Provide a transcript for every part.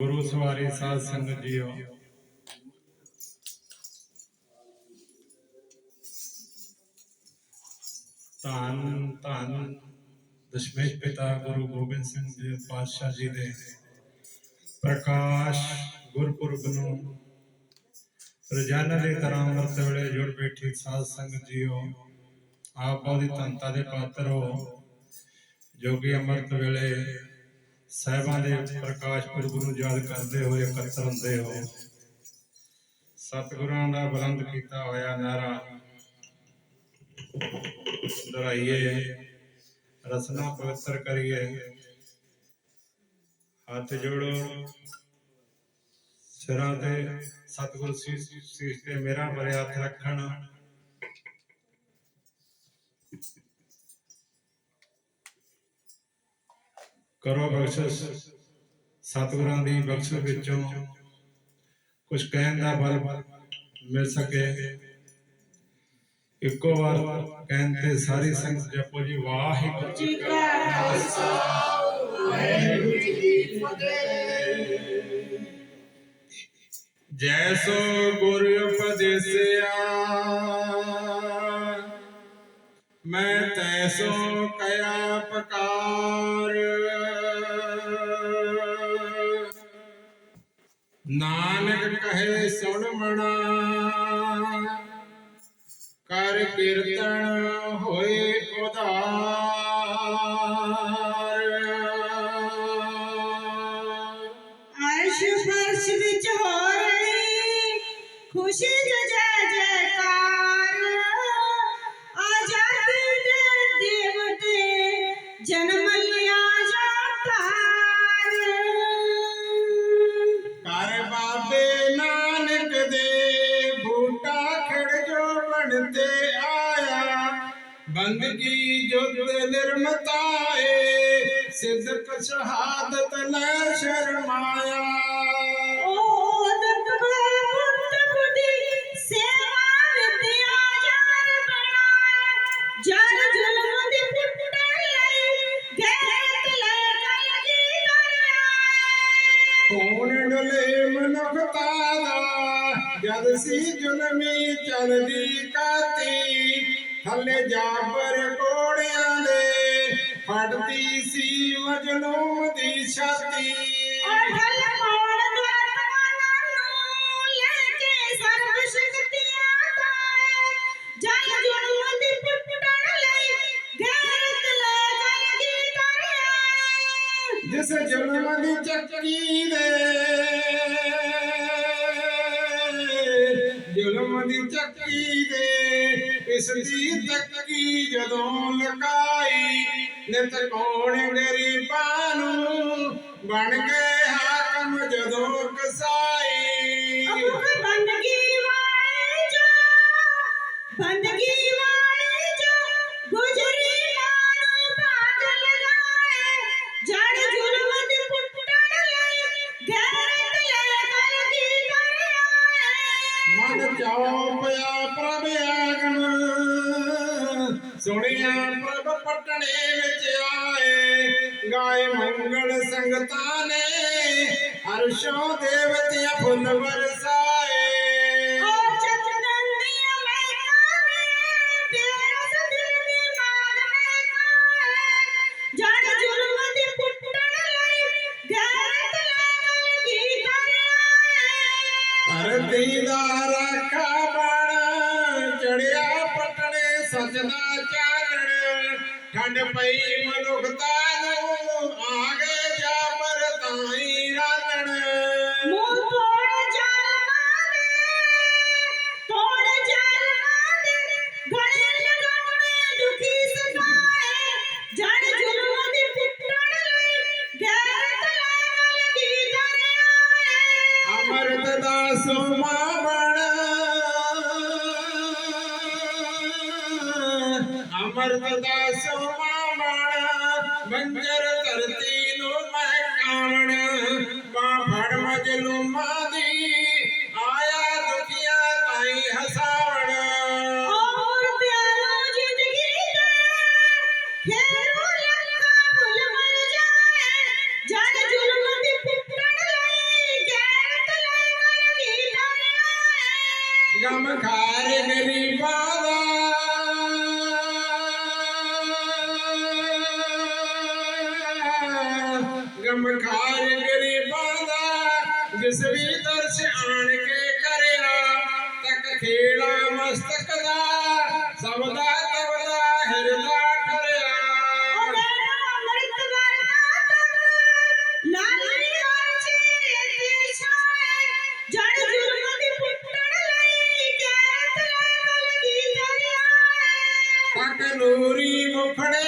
ਗੁਰੂ ਸਵਾਰੀ ਸਾਧ ਸੰਗਤ ਜੀਓ। ਧੰਨ ਧੰਨ ਦਸ਼ਮੇਸ਼ ਪਿਤਾ ਗੁਰੂ ਗੋਬਿੰਦ ਸਿੰਘ ਜੀ ਪਾਤਸ਼ਾਹ ਜੀ ਦੇ ਪ੍ਰਕਾਸ਼ ਗੁਰਪੁਰਬ ਨੂੰ ਰੋਜ਼ਾਨਾ ਦੀ ਤਰ੍ਹਾਂ ਅੰਮ੍ਰਿਤ ਵੇਲੇ ਜੁੜ ਬੈਠੀ ਸਾਧ ਸੰਗਤ ਜੀਓ, ਆਪ ਬਹੁਤੀ ਧੰਤਾ ਦੇ ਪਾਤਰ ਹੋ। ਜੋ ਕਿ ਅੰਮ੍ਰਿਤ ਵੇਲੇ ਸਾਹਿਬਾਂ ਦੇ ਪ੍ਰਕਾਸ਼ ਪੁਰਬ ਨੂੰ ਯਾਦ ਕਰਦੇ ਹੋਏ ਇਕੱਤਰ ਹੁੰਦੇ ਹੋ। ਸਤਿਗੁਰਾਂ ਦਾ ਬੁਲੰਦ ਕੀਤਾ ਹੋਇਆ ਨਾਰਾ ਦੁਹਰਾਈਏ, ਰਸਨਾ ਪਵਿੱਤਰ ਕਰੀਏ। ਹੱਥ ਜੋੜੋ। ਸਿਰਾਂ ਤੇ ਸਤਿਗੁਰ ਸੀਸ ਤੇ ਮੇਰਾ ਭਰੇ ਹੱਥ ਰੱਖਣ। ਕਰੋ ਬਖਸ਼ਿਸ਼। ਸਤਿਗੁਰਾਂ ਦੀ ਬਖਸ਼ਿਸ਼ ਵਿੱਚੋਂ ਕੁਝ ਕਹਿਣ ਦਾ ਬਲ ਮਿਲ ਸਕੇ। ਇੱਕੋ ਵਾਰ ਕਹਿਣ ਤੇ ਸਾਰੀ ਸੰਗਤ ਜਪੋ ਜੀ, ਵਾਹਿਗੁਰੂ ਜੀ ਕਾ ਖਾਲਸਾ। ਵਾਹਿਗੁਰੂ ਜੀ ਕੀ ਫਤਿਹ। ਜੈ ਸੋ ਗੁਰ ਉਪਦੇਸਿਆ। ਮੈਂ ਤੈਸੋ ਕਇਆ ਪਕਾਰ ਨਾਨਕ ਕਹੇ ਸੁਣ ਮਣਾ, ਕਰ ਕੀਰਤਨ ਹੋਏ ਉਧਾਰ ਅਰਸ਼ ਫਰਸ਼ ਵਿੱਚ ਹੋ ਰਹੀ ਖੁਸ਼ੀ ਜਨਮ ਲਿਆ ਜਾਤਾਰ ਕਰ ਬਾਬੇ ਨਾਨਕ ਦੇ ਬੂਟਾ ਖੜ ਜੋ ਬਣਦੇ ਆਇਆ। ਬੰਦਗੀ ਜੁਦ ਨਿਰਮਤਾਏ ਸਿਦਕ ਸ਼ਹਾਦਤ ਲੈ ਸ਼ਰਮਾਇਆ। ਦਾ ਜਦ ਸੀ ਜ਼ੁਲਮੀ ਚਲਦੀ ਕਾਤੀ ਥੱਲੇ ਜਾਬਰ ਕੋੜਿਆਂ ਦੇ ਫੜਦੀ ਸੀ ਮਜਲੂਮ ਦੀ ਛਾਤੀ ਅਢਲ ਮੋੜ ਦਰਵਾਨਾ ਦੀ ਚੱਕੀ ਦੇ। ਇਸ ਦੀ ਤੱਕੀ ਜਦੋਂ ਲਕਾਈ ਨਿਤ ਕੌਣ ਗਰੀਬਾਂ ਨੂੰ ਬਣ ਗਏ ਸੁਣਿਆ ਪ੍ਰਭ ਪਟਣੇ ਵਿੱਚ ਆਏ ਗਾਏ ਮੰਗਲ ਸੰਗਤਾਂ ਨੇ ਹਰਸ਼ੋ ਦੇਵਤਿਆਂ ਫੁੱਲ ਵਰਸਾਏ ਸਜਦਾ ਚਾਨਣ ਠੰਡ ਪਈ ਮਨੁੱਖਤਾ ਨੂੰ ਆ ਗਏ ਜਾਮਰ ਤਾਈ ਰਾਲਣ। ਮੂੰਹ ਤੋੜ ਜਾਲਮਾਂ ਦੇ ਤੋੜ ਜਾਲਮਾਂ ਦੇ ਗਲੇ ਲਗਾਉਣੇ ਦੁਖੀ ਸਤਾਏ। ਜੜ ਜ਼ੁਲਮ ਦੀ ਪੁੱਟਣ ਲਈ ਗੈਰਤ ਲੈ ਕਲਗੀ ਕਰਿਆ ਅਮਰਤ ਦਾ ਸੋਮਾ ਅਰਦ ਦਾ ਸੁਮਾਵਣ ਮੰਜਰ ਧਰਤੀ ਨੂੰ ਮਹਿਕਾਵਣ ਮਾਂ ਫੜ ਮਜਲੂਮਾਂ ਦੀ। ਆਇਆ ਦੁਖੀਆਂ ਤਾਈ ਹਸਾਵਣ ਹੋਰ ਪਿਆਰੋ ਜ਼ਿੰਦਗੀ ਦਾ। ਖੇਰੋ ਲੱਖਾ ਫੁੱਲ ਮਰ ਜਾਏ। ਜਨ ਜ਼ੁਲਮ ਦੀ ਪਿੱਟਣ ਲਈ ਗੈਰਤ ਲੈ ਕਰ ਕੀ ਦਰਿਆ ਗਮ ਖਾ ਚਮਕਾਰ ਗਰੀਬਾਂ ਦਾ ਜਿਸ ਵੀ ਦਰਸ਼ ਆਣ ਕੇ ਕਰਿਆ ਤੱਕ ਖੇੜਾ ਮਸਤਕ ਦਾ ਸਭ ਦਾ ਤਬਲਾ ਹਿਰਦਾ ਠਰਿਆ। ਜੜ ਜੁਰਮ ਦੀ ਪੁੱਟਣ ਲਈ ਗੈਰਤ ਲੈ ਕਲ ਕੀ ਦਰਿਆ ਤੱਕ ਨੂਰੀ ਮੁਖੜੇ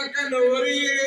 பக்கம் ஒரு இரு